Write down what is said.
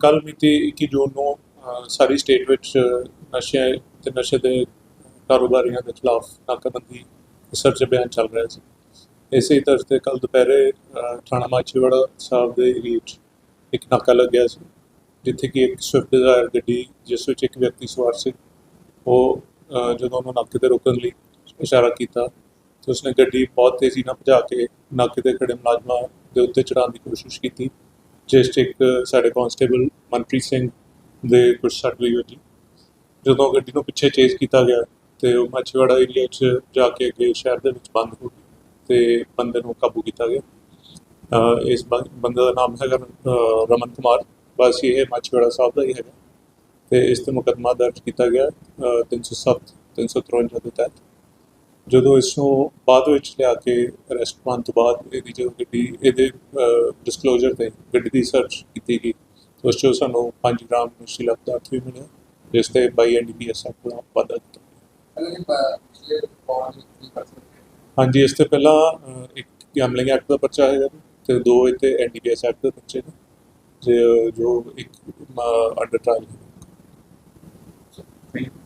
ਕੱਲ ਮਿਤੀ 21 ਜੂਨ ਨੂੰ ਸਾਰੀ ਸਟੇਟ ਵਿੱਚ ਨਸ਼ੇ ਤੇ ਨਸ਼ੇ ਦੇ ਕਾਰੋਬਾਰੀਆਂ ਦੇ ਖਿਲਾਫ ਨਾਕਾਬੰਦੀ ਸਰਚ ਅਭਿਆਨ ਚੱਲ ਰਿਹਾ ਸੀ। ਇਸੇ ਤਰ੍ਹਾਂ ਤੇ ਕੱਲ ਦੁਪਹਿਰੇ ਥਾਣਾ ਮਾਛੀਵਾੜਾ ਸਾਹਿਬ ਦੇ ਏਰੀਏ 'ਚ ਇੱਕ ਨਾਕਾ ਲੱਗਿਆ ਸੀ, ਜਿੱਥੇ ਕਿ ਇੱਕ ਸਵਿਫਟ ਡਿਜ਼ਾਇਰ ਗੱਡੀ, ਜਿਸ ਵਿੱਚ ਇੱਕ ਵਿਅਕਤੀ ਸਵਾਰ ਸੀ, ਉਹ ਜਦੋਂ ਉਹਨੂੰ ਨਾਕੇ ਤੇ ਰੋਕਣ ਲਈ ਇਸ਼ਾਰਾ ਕੀਤਾ, ਤੇ ਉਸਨੇ ਗੱਡੀ ਬਹੁਤ ਤੇਜ਼ੀ ਨਾਲ ਭਜਾ ਕੇ ਨਾਕੇ ਤੇ ਖੜੇ ਮੁਲਾਜ਼ਮਾਂ ਦੇ ਉੱਤੇ ਚੜਾਉਣ ਦੀ ਕੋਸ਼ਿਸ਼ ਕੀਤੀ। ਜਿਸ 'ਚ ਇੱਕ ਸਾਡੇ ਕਾਂਸਟੇਬਲ ਮਨਪ੍ਰੀਤ ਸਿੰਘ ਦੇ ਕੁਝ ਸੱਟ ਲਈ ਹੋਈ ਜਦੋਂ ਗੱਡੀ ਨੂੰ ਪਿੱਛੇ ਚੇਸ ਕੀਤਾ ਗਿਆ ਤੇ ਉਹ ਮਾਛੀਵਾੜਾ ਏਰੀਆ 'ਚ ਜਾ ਕੇ ਅੱਗੇ ਸ਼ਹਿਰ ਦੇ ਵਿੱਚ ਬੰਦ ਹੋ ਗਈ ਤੇ ਬੰਦੇ ਨੂੰ ਕਾਬੂ ਕੀਤਾ ਗਿਆ। ਇਸ ਬੰ- ਬੰਦੇ ਦਾ ਨਾਮ ਹੈਗਾ ਰਮਨ ਕੁਮਾਰ। ਬਸ ਇਹ ਮਾਛੀਵਾੜਾ ਸਾਹਿਬ ਦਾ ਹੀ ਹੈਗਾ। ਤੇ ਇਸ ਤੇ ਮੁਕੱਦਮਾ ਦਰਜ ਕੀਤਾ ਗਿਆ, ਅਹ 307 353 ਦੇ ਤਹਿਤ। ਜਦੋਂ ਇਸ ਨੂੰ ਬਾਅਦ ਵਿੱਚ ਲਿਆ ਕੇ ਅਰੈਸਟ ਪਾਉਣ ਤੋਂ ਬਾਅਦ ਇਹਦੀ ਜੋ ਗੱਡੀ ਇਹਦੇ ਡਿਸਕਲੋਜ਼ਰ ਤੇ ਗੱਡੀ ਦੀ ਸਰਚ ਕੀਤੀ ਗਈ ਉਸ 'ਚੋਂ ਸਾਨੂੰ 5 ਗ੍ਰਾਮ ਨਸ਼ੀਲਾ ਪਦਾਰਥ ਵੀ ਮਿਲਿਆ ਜਿਸ ਤੇ 22 ਐਨਡੀਪੀਐਸ ਦਾ ਵਾਧਾ ਕੀਤਾ ਪਹਿਲੇ ਪਿਛਲੇ ਪੌਣ ਦੀ ਪਰਸਨ ਹਾਂਜੀ ਇਸ ਤੋਂ ਪਹਿਲਾਂ ਇੱਕ ਗੈਮਲਿੰਗ ਐਕਟ ਦਾ ਪਰਚਾ ਹੈਗਾ ਤੇ ਦੋ ਇੱਥੇ ਐਨਡੀਪੀਐਸ ਐਕਟ ਦੇ ਪਰਚੇ ਨੇ ਜੇ ਇੱਕ ਅੰਡਰ ਟ੍ਰਾਇਲ ਥੈਂਕ